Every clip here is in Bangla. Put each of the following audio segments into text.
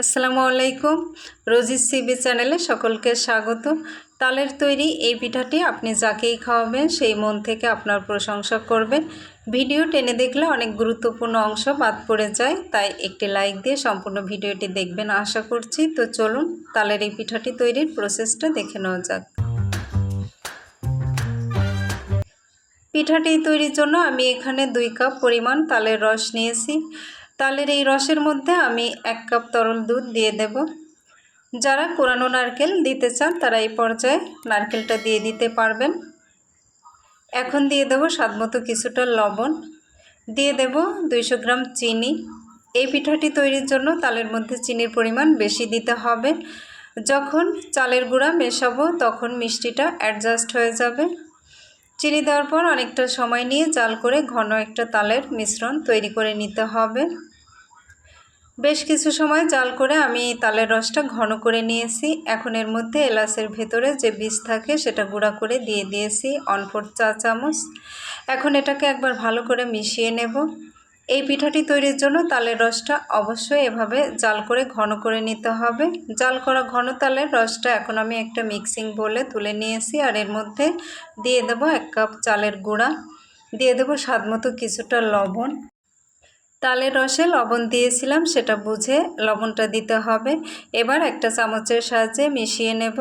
আসসালামু আলাইকুম। রোজিস সিবি চ্যানেলে সকলকে স্বাগত তালের তৈরি এই পিঠাটি আপনি যাকেই খাওয়াবেন, সেই মন থেকে আপনার প্রশংসা করবেন। ভিডিও টেনে দেখলে অনেক গুরুত্বপূর্ণ অংশ বাদ পড়ে যায়, তাই একটি লাইক দিয়ে সম্পূর্ণ ভিডিওটি দেখবেন আশা করছি। তো চলুন, তালের এই পিঠাটি তৈরির প্রসেসটা দেখে নেওয়া যাক। পিঠাটি তৈরির জন্য আমি এখানে দুই কাপ পরিমাণ তালের রস নিয়েছি। তালের এই রসের মধ্যে আমি এক কাপ তরল দুধ দিয়ে দেব। যারা কোরানো নারকেল দিতে চান, তারা এই পর্যায়ে নারকেলটা দিয়ে দিতে পারবেন। এখন দিয়ে দেব স্বাদমতো কিছুটা লবণ। দিয়ে দেব দুইশো গ্রাম চিনি। এই পিঠাটি তৈরির জন্য তালের মধ্যে চিনির পরিমাণ বেশি দিতে হবে। যখন চালের গুঁড়া মেশাবো, তখন মিষ্টিটা অ্যাডজাস্ট হয়ে যাবে। চিনি দেওয়ার পর অনেকটা সময় নিয়ে জাল করে ঘন একটা তালের মিশ্রণ তৈরি করে নিতে হবে। বেশ কিছু সময় জাল করে আমি তালের রসটা ঘন করে নিয়েছি। এখন এর মধ্যে এলাচের ভেতরে যে বীজ থাকে সেটা গুঁড়া করে দিয়ে দিয়েছি অনফোর চা চামচ। এখন এটাকে একবার ভালো করে মিশিয়ে নেব। এই পিঠাটি তৈরির জন্য তালের রসটা অবশ্যই এভাবে জাল করে ঘন করে নিতে হবে। জাল করা ঘন তালের রসটা এখন আমি একটা মিক্সিং বলে তুলে নিয়েছি আর এর মধ্যে দিয়ে দেব এক কাপ চালের গুঁড়া। দিয়ে দেবো স্বাদ মতো কিছুটা লবণ। তালের রসে লবণ দিয়েছিলাম, সেটা বুঝে লবণটা দিতে হবে। এবার একটা চামচের সাহায্যে মিশিয়ে নেব।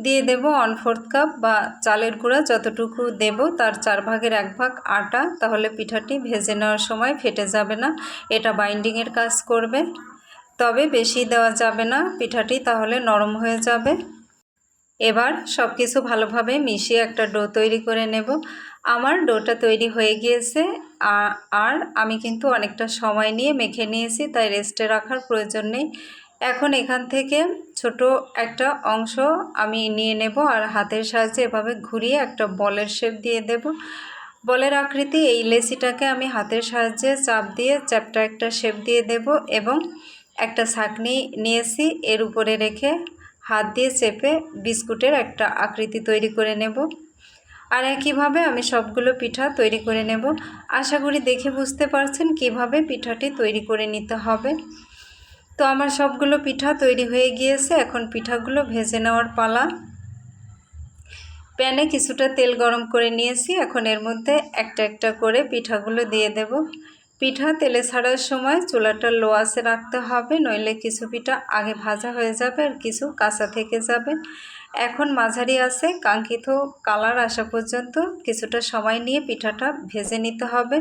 দিয়ে দেব ওয়ান ফোর্থ কাপ বা চালের গুঁড়া যতটুকু দেব, তার চার ভাগের এক ভাগ আটা। তাহলে পিঠাটি ভেজে নেওয়ার সময় ফেটে যাবে না, এটা বাইন্ডিংয়ের কাজ করবে। তবে বেশি দেওয়া যাবে না, পিঠাটি তাহলে নরম হয়ে যাবে। এবার সব কিছু ভালোভাবে মিশিয়ে একটা ডো তৈরি করে নেব। আমার ডোটা তৈরি হয়ে গিয়েছে। আর আমি কিন্তু অনেকটা সময় নিয়ে মেখে নিয়েছি, তাই রেস্টে রাখার প্রয়োজন নেই। এখন এখান থেকে ছোট একটা অংশ আমি নিয়ে নেব আর হাতের সাহায্যে এভাবে ঘুরিয়ে একটা বলের শেপ দিয়ে দেব। বলের আকৃতি এই লেসিটাকে আমি হাতের সাহায্যে চাপ দিয়ে চ্যাপটা একটা শেপ দিয়ে দেব এবং একটা ছাকনি নিয়েছি এর উপরে রেখে হাত দিয়ে চেপে বিস্কুটের একটা আকৃতি তৈরি করে নেব। আর একইভাবে আমি সবগুলো পিঠা তৈরি করে নেব। আশা করি দেখে বুঝতে পারছেন কীভাবে পিঠাটি তৈরি করে নিতে হবে। তো আমার সবগুলো পিঠা তৈরি হয়ে গিয়েছে। এখন পিঠাগুলো ভেজে নেওয়ার পালা। প্যানে কিছুটা তেল গরম করে নিয়েছি। এখন এর মধ্যে একটা একটা করে পিঠাগুলো দিয়ে দেব। পিঠা তেলে ছাড়ার সময় চুলাটা লো আসে রাখতে হবে, নইলে কিছু পিঠা আগে ভাজা হয়ে যাবে আর কিছু কাঁচা থেকে যাবে। এখন মাঝারি আছে কাঙ্ক্ষিত কালার আসা পর্যন্ত কিছুটা সময় নিয়ে পিঠাটা ভেজে নিতে হবে।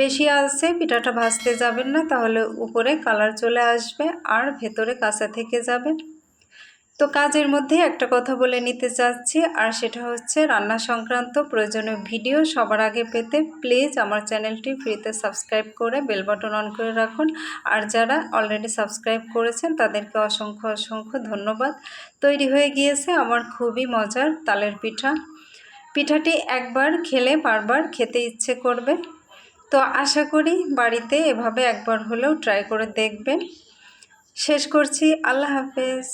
বেশি আছে পিঠাটা ভাজতে যাবেন না, তাহলে উপরে কালার চলে আসবে আর ভেতরে কাঁচা থেকে যাবে। তো কাজের মধ্যে একটা কথা বলে নিতে চাচ্ছি, আর সেটা হচ্ছে রান্না সংক্রান্ত প্রয়োজনীয় ভিডিও সবার আগে পেতে প্লিজ আমার চ্যানেলটি ফ্রিতে সাবস্ক্রাইব করে বেল বাটন অন করে রাখুন। আর যারা অলরেডি সাবস্ক্রাইব করেছেন তাদেরকে অসংখ্য অসংখ্য ধন্যবাদ। তৈরি হয়ে গিয়েছে আমার খুবই মজার তালের পিঠা। পিঠাটি একবার খেলে বারবার খেতে ইচ্ছে করবে। তো আশা করি বাড়িতে এভাবে একবার হলেও ট্রাই করে দেখবেন। শেষ করছি, আল্লাহ হাফেজ।